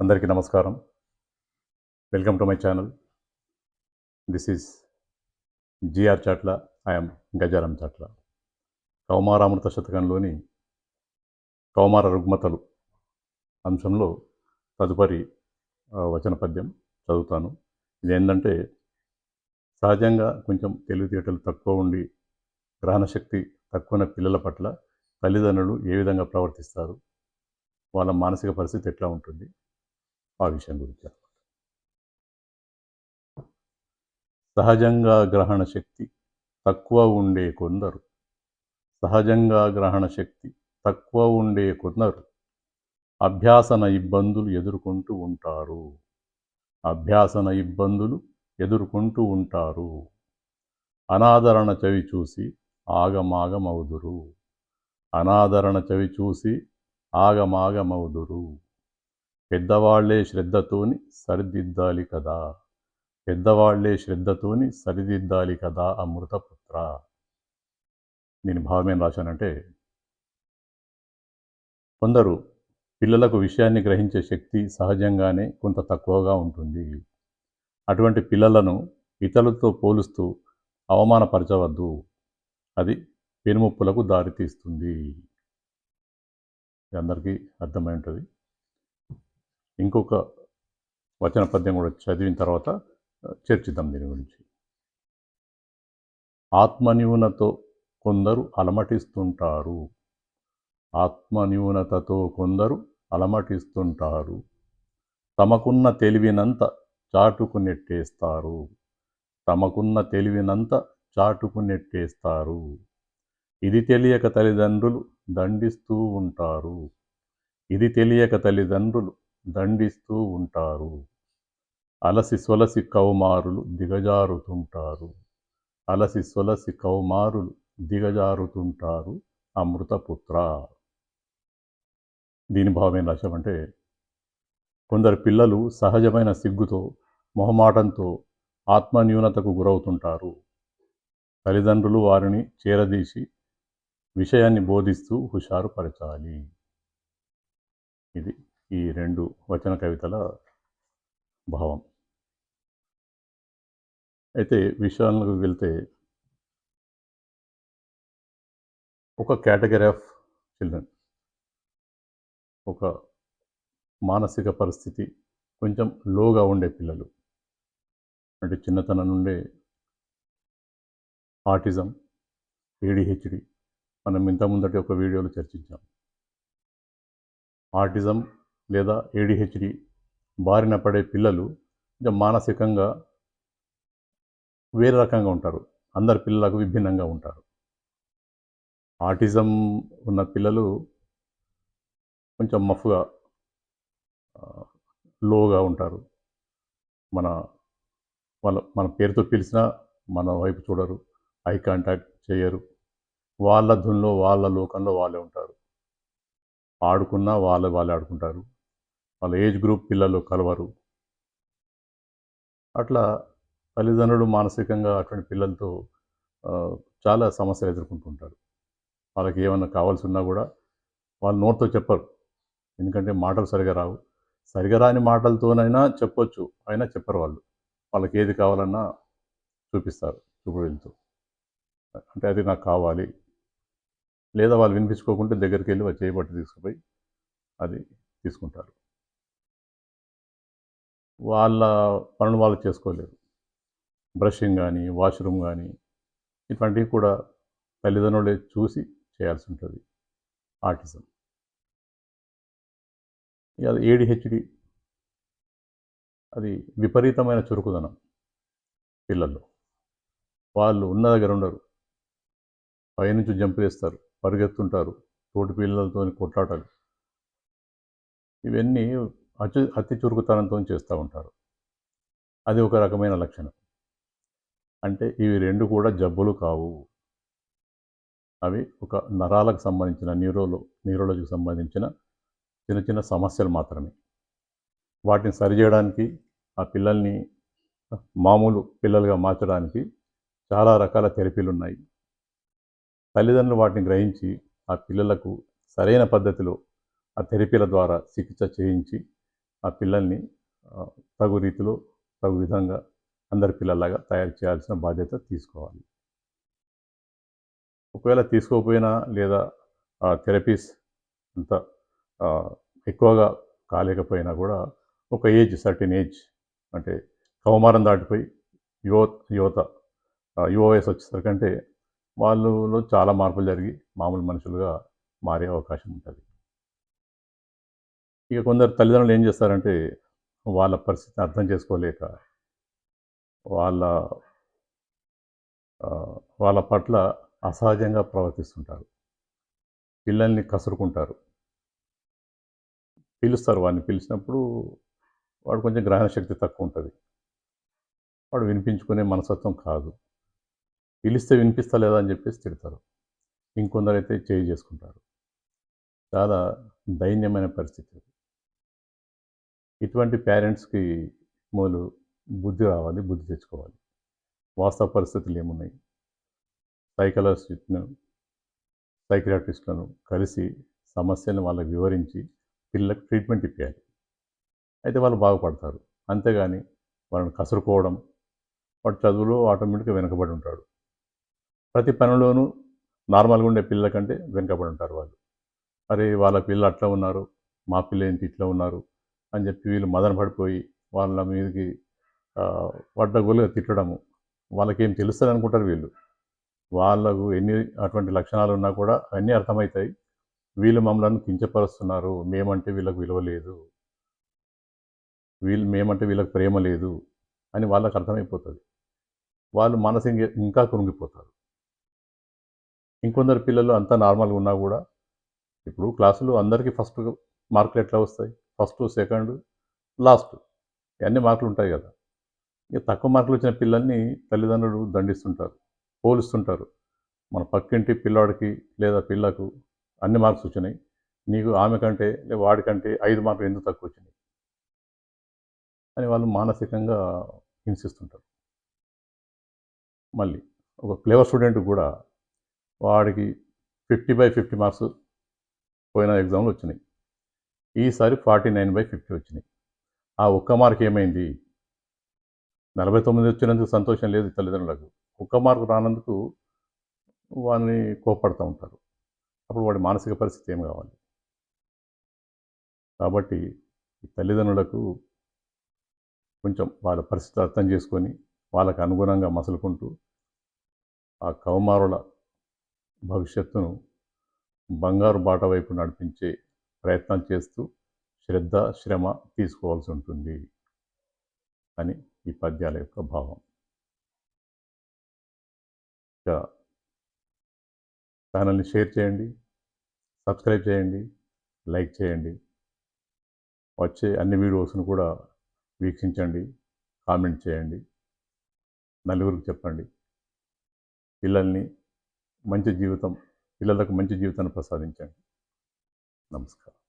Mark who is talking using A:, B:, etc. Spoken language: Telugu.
A: అందరికీ నమస్కారం. Welcome to my channel. This is G R Chatla. I'm Gajaram Chatla. కౌమారామృత శతకంలోని కౌమార రుగ్మతలు అంశంలో తదుపరి వచన పద్యం చదువుతాను. ఇది ఏంటంటే సహజంగా కొంచెం తెలివితేటలు తక్కువ ఉండి గ్రహణశక్తి తక్కువ పిల్లల పట్ల తల్లిదండ్రులు ఏ విధంగా ప్రవర్తిస్తారు? వాళ్ళ మానసిక పరిస్థితి ఎట్లా ఉంటుంది? ఆ విషయం గురించి సహజంగా గ్రహణ శక్తి తక్కువ ఉండే కొందరు సహజంగా గ్రహణ శక్తి తక్కువ ఉండే కొందరు అభ్యాసన ఇబ్బందులు ఎదుర్కొంటూ ఉంటారు. అభ్యాసన ఇబ్బందులు ఎదుర్కొంటూ ఉంటారు. అనాదరణ చవి చూసి ఆగమాగమవుదురు. అనాదరణ చవి చూసి ఆగమాగమవుదురు. పెద్దవాళ్ళే శ్రద్ధతోని సరిదిద్దాలి కదా. పెద్దవాళ్ళే శ్రద్ధతోని సరిదిద్దాలి కదా అమృతపుత్ర. నేను భావం ఏం రాశానంటే కొందరు పిల్లలకు విషయాన్ని గ్రహించే శక్తి సహజంగానే కొంత తక్కువగా ఉంటుంది. అటువంటి పిల్లలను ఇతరులతో పోలుస్తూ అవమానపరచవద్దు. అది పెనుముప్పులకు దారితీస్తుంది. అందరికీ అర్థమై ఉంటుంది. ఇంకొక వచన పద్యం కూడా చదివిన తర్వాత చర్చిద్దాం దీని గురించి. ఆత్మన్యూనతో కొందరు అలమటిస్తుంటారు. ఆత్మన్యూనతతో కొందరు అలమటిస్తుంటారు. తమకున్న తెలివినంత చాటుకు నెట్టేస్తారు. తమకున్న తెలివినంత చాటుకు నెట్టేస్తారు. ఇది తెలియక తల్లిదండ్రులు దండిస్తూ ఉంటారు. ఇది తెలియక తల్లిదండ్రులు దండిస్తూ ఉంటారు. అలసి సొలసి కౌమారులు దిగజారుతుంటారు. అలసి సొలసి కౌమారులు దిగజారుతుంటారు అమృతపుత్ర. దీని భావం ఏం అంటే కొందరు పిల్లలు సహజమైన సిగ్గుతో మొహమాటంతో ఆత్మన్యూనతకు గురవుతుంటారు. తల్లిదండ్రులు వారిని చేరదీసి విషయాన్ని బోధిస్తూ హుషారుపరచాలి. ఇది ఈ రెండు వచన కవితల భావం. అయితే విషయాలకు వెళ్తే ఒక కేటగిరీ ఆఫ్ చిల్డ్రన్ ఒక మానసిక పరిస్థితి కొంచెం లోగా ఉండే పిల్లలు అంటే చిన్నతనం నుండే ఆటిజం ఏడిహెచ్డి మనం ఇంత ముందటి ఒక వీడియోలో చర్చించాం. ఆటిజం లేదా ఏడిహెచ్డి బారిన పడే పిల్లలు కొంచెం మానసికంగా వేరే రకంగా ఉంటారు. అందరి పిల్లలకు విభిన్నంగా ఉంటారు. ఆటిజం ఉన్న పిల్లలు కొంచెం మఫ్గా లోగా ఉంటారు. మన వాళ్ళ మన పేరుతో పిలిచినా మన వైపు చూడరు. ఐ కాంటాక్ట్ చేయరు. వాళ్ళ ధున్లో వాళ్ళ లోకంలో వాళ్ళే ఉంటారు. ఆడుకున్నా వాళ్ళే వాళ్ళే ఆడుకుంటారు. వాళ్ళ ఏజ్ గ్రూప్ పిల్లలు కలవరు. అట్లా తల్లిదండ్రులు మానసికంగా అటువంటి పిల్లలతో చాలా సమస్యలు ఎదుర్కొంటుంటారు. వాళ్ళకి ఏమన్నా కావాల్సి ఉన్నా కూడా వాళ్ళు నోటితో చెప్పరు. ఎందుకంటే మాటలు సరిగా రావు. సరిగా రాని మాటలతోనైనా చెప్పొచ్చు. అయినా చెప్పరు వాళ్ళు. వాళ్ళకి ఏది కావాలన్నా చూపిస్తారు చూపుడుతో అంటే అది నాకు కావాలి. లేదా వాళ్ళు వినిపించుకోకుంటే దగ్గరికి వెళ్ళి వచ్చి చేయబట్టి తీసుకుపోయి అది తీసుకుంటారు. వాళ్ళ పనులు వాళ్ళు చేసుకోలేరు బ్రషింగ్ కానీ వాష్రూమ్ కానీ ఇటువంటివి కూడా తల్లిదండ్రులే చూసి చేయాల్సి ఉంటుంది. ఆర్టిజం. ఇక అది ఏడిహెచ్డి అది విపరీతమైన చురుకుదనం పిల్లల్లో. వాళ్ళు ఉన్న దగ్గర ఉండరు. పైనుంచి జంప్ చేస్తారు పరిగెత్తుంటారు తోటి పిల్లలతో కొట్లాటలు. ఇవన్నీ అతి అతి చురుకుతనంతో చేస్తూ ఉంటారు. అది ఒక రకమైన లక్షణం. అంటే ఇవి రెండు కూడా జబ్బులు కావు. అవి ఒక నరాలకు సంబంధించిన న్యూరోలో న్యూరాలజీకి సంబంధించిన చిన్న చిన్న సమస్యలు మాత్రమే. వాటిని సరిచేయడానికి ఆ పిల్లల్ని మామూలు పిల్లలుగా మార్చడానికి చాలా రకాల థెరపీలు ఉన్నాయి. తల్లిదండ్రులు వాటిని గ్రహించి ఆ పిల్లలకు సరైన పద్ధతిలో ఆ థెరపీల ద్వారా చికిత్స చేయించి ఆ పిల్లల్ని తగు రీతిలో తగు విధంగా అందరి పిల్లల్లాగా తయారు చేయాల్సిన బాధ్యత తీసుకోవాలి. ఒకవేళ తీసుకోకపోయినా లేదా థెరపీస్ అంత ఎక్కువగా కాలేకపోయినా కూడా ఒక ఏజ్ సర్టిన్ ఏజ్ అంటే కౌమారం దాటిపోయి యువ యువత యువ వయసు వచ్చేసరికంటే వాళ్ళలో చాలా మార్పులు జరిగి మామూలు మనుషులుగా మారే అవకాశం ఉంటుంది. ఇక కొందరు తల్లిదండ్రులు ఏం చేస్తారంటే వాళ్ళ పరిస్థితిని అర్థం చేసుకోలేక వాళ్ళ వాళ్ళ పట్ల అసహజంగా ప్రవర్తిస్తుంటారు. పిల్లల్ని కసురుకుంటారు. పిలుస్తారు. వాడిని పిలిచినప్పుడు వాడు కొంచెం గ్రహణ శక్తి తక్కువ ఉంటుంది వాడు వినిపించుకునే మనసత్వం కాదు. పిలిస్తే వినిపిస్తలేదా అని చెప్పేసి తిడతారు. ఇంకొందరైతే చేయి చేసుకుంటారు. చాలా దైన్యమైన పరిస్థితి అది. ఇటువంటి పేరెంట్స్కి మొదలు బుద్ధి రావాలి బుద్ధి తెచ్చుకోవాలి. వాస్తవ పరిస్థితులు ఏమున్నాయి? సైకాలజిస్ట్ను సైకియాట్రిస్టులను కలిసి సమస్యలను వాళ్ళకి వివరించి పిల్లలకు ట్రీట్మెంట్ ఇప్పించాలి అయితే వాళ్ళు బాగుపడతారు. అంతేగాని వాళ్ళని కసురుకోవడం వాడు చదువులో ఆటోమేటిక్గా వెనుకబడి ఉంటాడు. ప్రతి పనిలోనూ నార్మల్గా ఉండే పిల్లల కంటే వెనుకబడి ఉంటారు వాళ్ళు. మరి వాళ్ళ పిల్లలు అట్లా ఉన్నారు మా పిల్ల ఏంటి ఇట్లా ఉన్నారు అని చెప్పి వీళ్ళు మదన పడిపోయి వాళ్ళ మీదకి ఆ, వడ్డగోలుగా తిట్టడము. వాళ్ళకేం తెలుస్తుంది అనుకుంటారు వీళ్ళు. వాళ్ళకు ఎన్ని అటువంటి లక్షణాలు ఉన్నా కూడా అన్నీ అర్థమవుతాయి. వీళ్ళు మమ్మల్ని కించపరుస్తున్నారు. మేమంటే వీళ్ళకు విలువ లేదు. వీళ్ళు మేమంటే వీళ్ళకి ప్రేమ లేదు అని వాళ్ళకి అర్థమైపోతుంది. వాళ్ళు మనసు ఇంకా కురుంగిపోతారు ఇంకొందరు పిల్లలు అంతా నార్మల్గా ఉన్నా కూడా ఇప్పుడు క్లాసులు అందరికీ ఫస్ట్ మార్కులు ఎట్లా వస్తాయి? ఫస్ట్ సెకండ్ లాస్ట్ ఇవన్నీ మార్కులు ఉంటాయి కదా. ఇక తక్కువ మార్కులు వచ్చిన పిల్లల్ని తల్లిదండ్రులు దండిస్తుంటారు పోలుస్తుంటారు. మన పక్కింటి పిల్లాడికి లేదా పిల్లకు అన్ని మార్క్స్ వచ్చినాయి. నీకు ఆమె కంటే లేదా వాడికంటే ఐదు మార్కులు ఎందుకు తక్కువ వచ్చినాయి? అని వాళ్ళు మానసికంగా హింసిస్తుంటారు. మళ్ళీ ఒక క్లేవర్ స్టూడెంట్ కూడా వాడికి ఫిఫ్టీ బై ఫిఫ్టీ మార్క్స్ పోయిన ఎగ్జామ్లు వచ్చినాయి. ఈసారి ఫార్టీ నైన్ బై ఫిఫ్టీ వచ్చినాయి. ఆ ఒక్క మార్క్ ఏమైంది? నలభై తొమ్మిది వచ్చినందుకు సంతోషం లేదు తల్లిదండ్రులకు. ఒక్క మార్కు రానందుకు వాడిని కోపడుతూ ఉంటారు. అప్పుడు వాడి మానసిక పరిస్థితి ఏం కావాలి? కాబట్టి ఈ తల్లిదండ్రులకు కొంచెం వాళ్ళ పరిస్థితి అర్థం చేసుకొని వాళ్ళకు అనుగుణంగా మసులుకుంటూ ఆ కౌమారుల భవిష్యత్తును బంగారు బాట వైపు నడిపించే ప్రయత్నం చేస్తూ శ్రద్ధ శ్రమ తీసుకోవాల్సి ఉంటుంది అని ఈ పద్యాల యొక్క భావం. ఇక ఛానల్ని షేర్ చేయండి సబ్స్క్రైబ్ చేయండి లైక్ చేయండి. వచ్చే అన్ని వీడియోస్ను కూడా వీక్షించండి కామెంట్ చేయండి నలుగురికి చెప్పండి. పిల్లల్ని మంచి జీవితం పిల్లలకు మంచి జీవితాన్ని ప్రసాదించండి. నమస్కారం